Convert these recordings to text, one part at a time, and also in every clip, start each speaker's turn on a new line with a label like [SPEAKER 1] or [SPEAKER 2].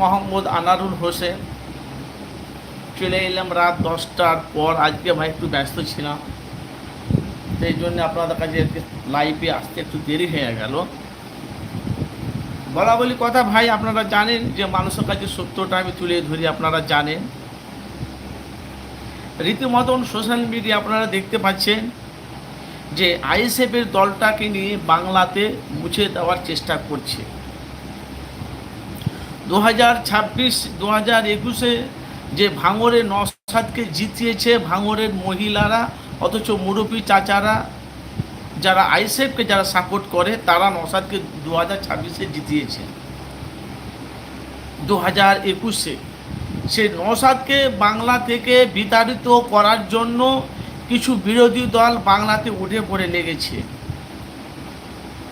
[SPEAKER 1] মোহাম্মদ আনারুল হোসেন। চলে এলাম রাত দশটার পর। আজকে ভাই একটু ব্যস্ত ছিলাম। সেই জন্য আপনাদের কাছে লাইভে আসতে একটু দেরি হয়ে গেল। বলা বলি কথা, ভাই, আপনারা জানেন যে মানুষের কাছে সত্যটা আমি তুলে ধরি, আপনারা জানেন। রীতিমতন সোশ্যাল মিডিয়া আপনারা দেখতে পাচ্ছেন যে আইএসএফের দলটাকে নিয়ে বাংলাতে মুছে দেওয়ার চেষ্টা করছে। দু হাজার ছাব্বিশ দু হাজার একুশে যে ভাঙরের নসাদকে জিতিয়েছে ভাঙরের মহিলারা, অথচ মুরব্বী চাচারা, যারা আইসেফকে যারা সাপোর্ট করে, তারা নসাদকে দু হাজার ছাব্বিশে জিতিয়েছে। দু হাজার একুশে সে নসাদকে বাংলা থেকে বিতাড়িত করার জন্য কিছু বিরোধী দল বাংলাতে উঠে পড়ে লেগেছে।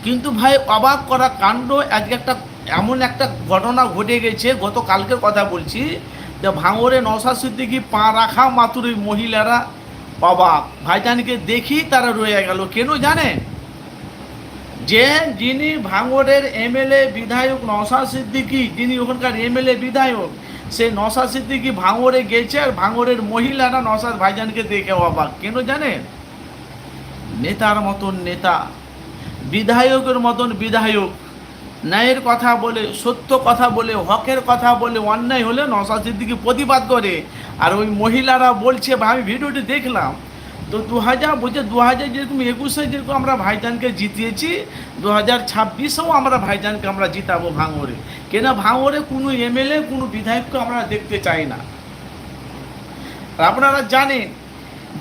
[SPEAKER 1] কিন্তু ভাই অবাক করা কাণ্ড, আজকে একটা, এমন একটা ঘটনা ঘটে গেছে গত কালকের কথা বলছি, যে ভাঙরে নশা সিদ্দিকি পা রাখা মাতুর ওই মহিলারা অবাক। ভাইজানকে দেখি তারা রয়ে গেল, কেন জানে? যে যিনি ভাঙরের এমএলএ বিধায়ক নশা সিদ্দিকি, যিনি ওখানকার এমএলএ বিধায়ক, সে নশা সিদ্দিকি ভাঙরে গেছে আর ভাঙরের মহিলারা নশাদ ভাইজানকে দেখে অবাক। কেন জানে? নেতার মতন নেতা। বিধায়কের মতন বিধায়ক। ন্যায়ের কথা বলে, সত্য কথা বলে, হকের কথা বলে, অন্যায় হলে নশা সিদ্দিকি প্রতিবাদ করে। আর ওই মহিলারা বলছে, বা আমি ভিডিওটি দেখলাম, তো দু হাজার বলছে দু হাজার যেরকম একুশে যেরকম আমরা ভাইজানকে জিতিয়েছি দু হাজার ছাব্বিশেও আমরা ভাইজানকে আমরা জিতাবো ভাঙরে কেন ভাঙরে কোনো এমএলএ, কোনো বিধায়ককে আমরা দেখতে চাই না। আপনারা জানেন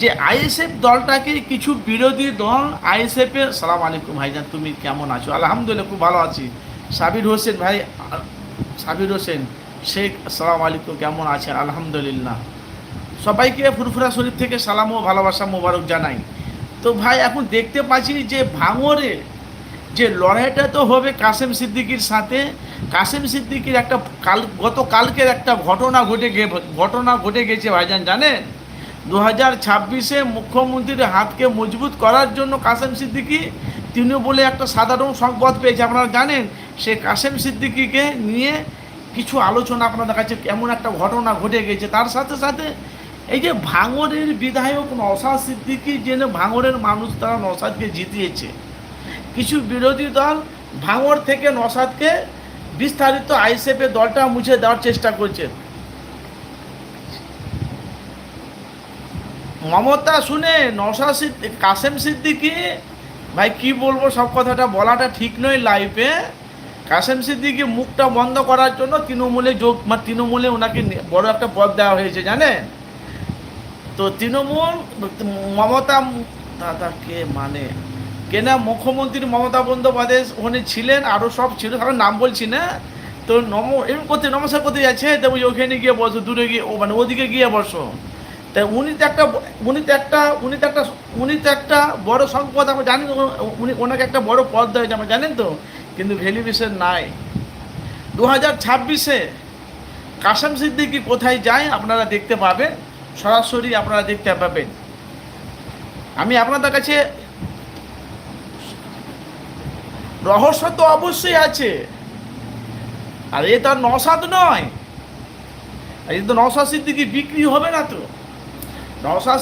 [SPEAKER 1] যে আইএসএফ দলটাকে কিছু বিরোধী দল আইএসএফের সালাম আলাইকুম ভাইজান, তুমি কেমন আছো? আলহামদুলিল্লাহ, খুব ভালো আছি। সাবির হোসেন ভাই, সাবির হোসেন, শেখ, সালাম আলাইকুম, কেমন আছেন? আলহামদুলিল্লাহ। সবাইকে ফুরফুরা শরীফ থেকে সালাম ও ভালোবাসা মোবারক জানাই। তো ভাই, এখন দেখতে পাচ্ছি যে ভাঙরে যে লড়াইটা তো হবে কাসেম সিদ্দিকির সাথে। কাসেম সিদ্দিকির একটা কাল, গত কালকের একটা ঘটনা ঘটে গে, ঘটনা ঘটে গেছে ভাইজান, জানেন? দু হাজার ছাব্বিশে মুখ্যমন্ত্রীর হাতকে মজবুত করার জন্য কাসেম সিদ্দিকি তিনি বলে একটা সাধারণ সংবাদ পেয়েছে। আপনারা জানেন, সে কাসেম সিদ্দিকিকে নিয়ে কিছু আলোচনা আপনাদের কাছে এমন একটা ঘটনা ঘটে গেছে। তার সাথে সাথে এই যে ভাঙরের বিধায়ক নসাদ সিদ্দিকি জেনে ভাঙরের মানুষ তারা নসাদকে জিতিয়েছে। কিছু বিরোধী দল ভাঙর থেকে নসাদকে বিস্তারিত আইসেফের দলটা মুছে দেওয়ার চেষ্টা করছে। মমতা শুনে নসা কাসেম সিদ্দিকি, ভাই কি বলব, সব কথাটা বলাটা ঠিক নয় লাইফে কাসেম সিদ্দিকি মুখটা বন্ধ করার জন্য তৃণমূলে যোগ মানে তৃণমূলে ওনাকে বড় একটা পদ দেওয়া হয়েছে, জানেন? তো তৃণমূল, মমতা দাদাকে মানে? কেনা মুখ্যমন্ত্রী মমতা বন্দ্যোপাধ্যায় ওখানে ছিলেন আরও সব ছিল, কারণ নাম বলছি না। তো নম, এরকম করতে, নমস্কার করতে যাচ্ছে, তো ওখানে গিয়ে বসো, দূরে গিয়ে, ও মানে ওদিকে গিয়ে বসো। তা উনি তো একটা উনি তো একটা, উনি তো একটা উনি তো একটা বড় সম্পদ, আমরা জানি উনি ওনাকে একটা বড় পদ দেওয়া হয়েছে, আমরা জানেন তো, কিন্তু ভ্যালিউয়েশন নাই। দু হাজার ছাব্বিশে কাসাম সিদ্দিকি কোথায় যায় আপনারা দেখতে পাবেন, সরাসরি আপনারা দেখতে পাবেন। আমি আপনাদের কাছে রহস্য তো অবশ্যই আছে, আর এ তো আর নসাদ নয়, আর এ তো নসাদ সিদ্দিকি বিক্রি হবে না তো। নসাদ